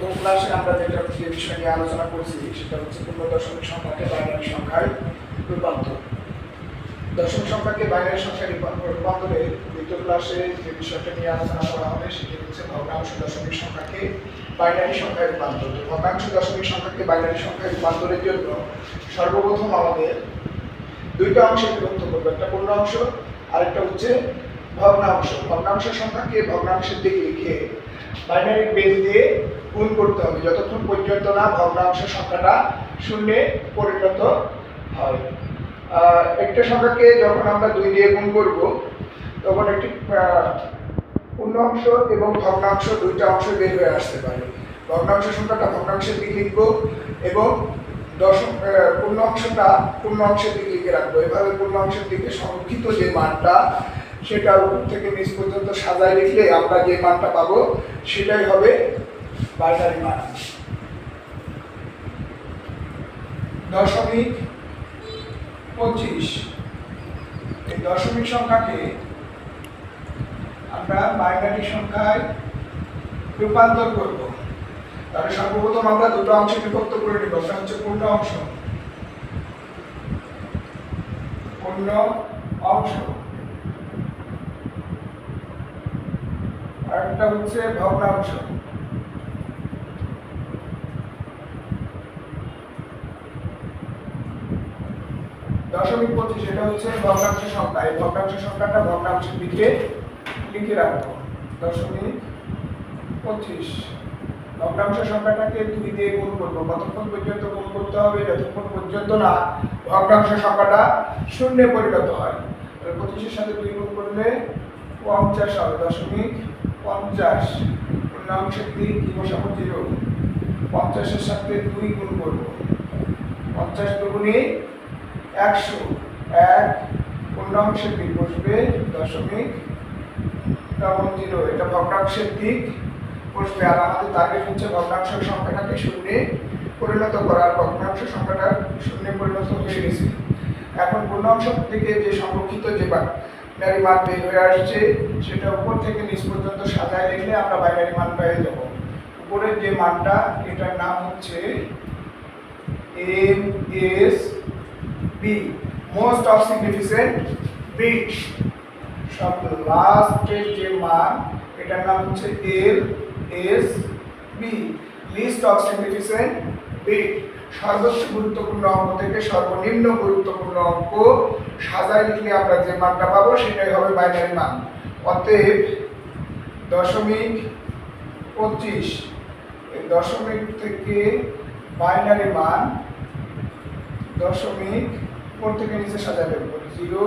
প্রথম ক্লাসে আমরা যেটা যে বিষয় নিয়ে আলোচনা করছি, সেটা হচ্ছে পূর্ণ দশমিক সংখ্যাকে বাইনারি সংখ্যায় রূপান্তর। দশমিক সংখ্যাকে বাইনারি সংখ্যায় রূপা- রূপান্তরে দ্বিতীয় ক্লাসে যে বিষয়টা নিয়ে আলোচনা করা হবে, সেটি হচ্ছে ভগ্নাংশ দশমিক সংখ্যাকে বাইনারি সংখ্যায় রূপান্তর। ভগ্নাংশ দশমিক সংখ্যাকে বাইনারি সংখ্যায় রূপান্তরের জন্য সর্বপ্রথম আমাদের দুইটা অংশে বিভক্ত করব। একটা পূর্ণ অংশ, আরেকটা হচ্ছে ভগ্নাংশ। ভগ্নাংশ সংখ্যাকে ভগ্নাংশের দিকে লিখে বাইনারি বেস দিয়ে গুণ করতে হবে। যতক্ষণ পর্যন্ত না ভগ্নাংশ সংখ্যাটা শূন্যে পরিণত হয়। একটা সংখ্যাকে যখন আমরা দুই দিয়ে গুণ করব, তখন একটি পূর্ণাংশ এবং ভগ্নাংশ দুইটা অংশ বের হয়ে আসতে পারে। ভগ্নাংশ সংখ্যাটা ভগ্নাংশের দিকে লিখব এবং দশম পূর্ণ অংশটা পূর্ণ অংশের দিকে লিখে রাখব। এভাবে পূর্ণাংশের দিকে সংরক্ষিত যে মানটা, সেটা উপর থেকে নিচ পর্যন্ত সাজায় লিখলে আমরা যে মানটা পাবো, সেটাই হবে বাইনারি মান দশমিক পঁচিশ। এই দশমিক সংখ্যাকে আমরা বাইনারি সংখ্যায় রূপান্তর করব। তাহলে সর্বপ্রথম আমরা দুটো অংশে বিভক্ত করে নিব। একটা হচ্ছে পূর্ণ অংশ। পূর্ণ অংশ। আর একটা হচ্ছে ভগ্নাংশ। দশমিক পঁচিশ, এটা হচ্ছে ভগ্নাংশ সংখ্যা। এই ভগ্নাংশ সংখ্যাটা ভগ্নাংশের দিকে লিখে রাখব দশমিক পঁচিশ। ভগ্নাংশ সংখ্যাটাকে দুই দিয়ে গুণ করব। কতক্ষণ পর্যন্ত গুণ করতে হবে, যতক্ষণ পর্যন্ত না ভগ্নাংশ সংখ্যাটা শূন্যে পরিণত হয়। পঁচিশের সাথে দুই গুণ করলে পঞ্চাশ হবে। দশমিক পঞ্চাশ। পূর্ণাংশের দিক কি বসাবো জিরো পঞ্চাশের সাথে দুই গুণ করব। পঞ্চাশ দুগুণে একশো এক পূর্ণাংশের দিক বসবে দশমিক ডবল জিরো এটা ভগ্নাংশের দিক বসবে। আর আমাদের টার্গেট হচ্ছে ভগ্নাংশ সংখ্যাটাকে শূন্যে পরিণত করার। ভগ্নাংশ সংখ্যাটা শূন্যে পরিণত হয়ে গেছে। এখন পূর্ণাংশ থেকে যে সংরক্ষিত যে বাইনারি মান বের হয়ে আসছে, সেটা উপর থেকে নিচ পর্যন্ত সাজায় লিখলে আমরা বাইনারি মান পেয়ে যাব। উপরের যে মানটা, এটার নাম হচ্ছে M S B most of significant bit সব লাস্টের যে মান এটার নাম হচ্ছে L S B list of significant bit সর্বোচ্চ গুরুত্বপূর্ণ অঙ্ক থেকে সর্বনিম্ন গুরুত্বপূর্ণ অঙ্ক সাজায় লিখলে আমরা যে মানটা পাবো, সেটাই হবে বাইনারি মান অতএব দশমিক পঁচিশ দশমিক থেকে বাইনারি মান দশমিক থেকে নিচে সাজাবেন। জিরো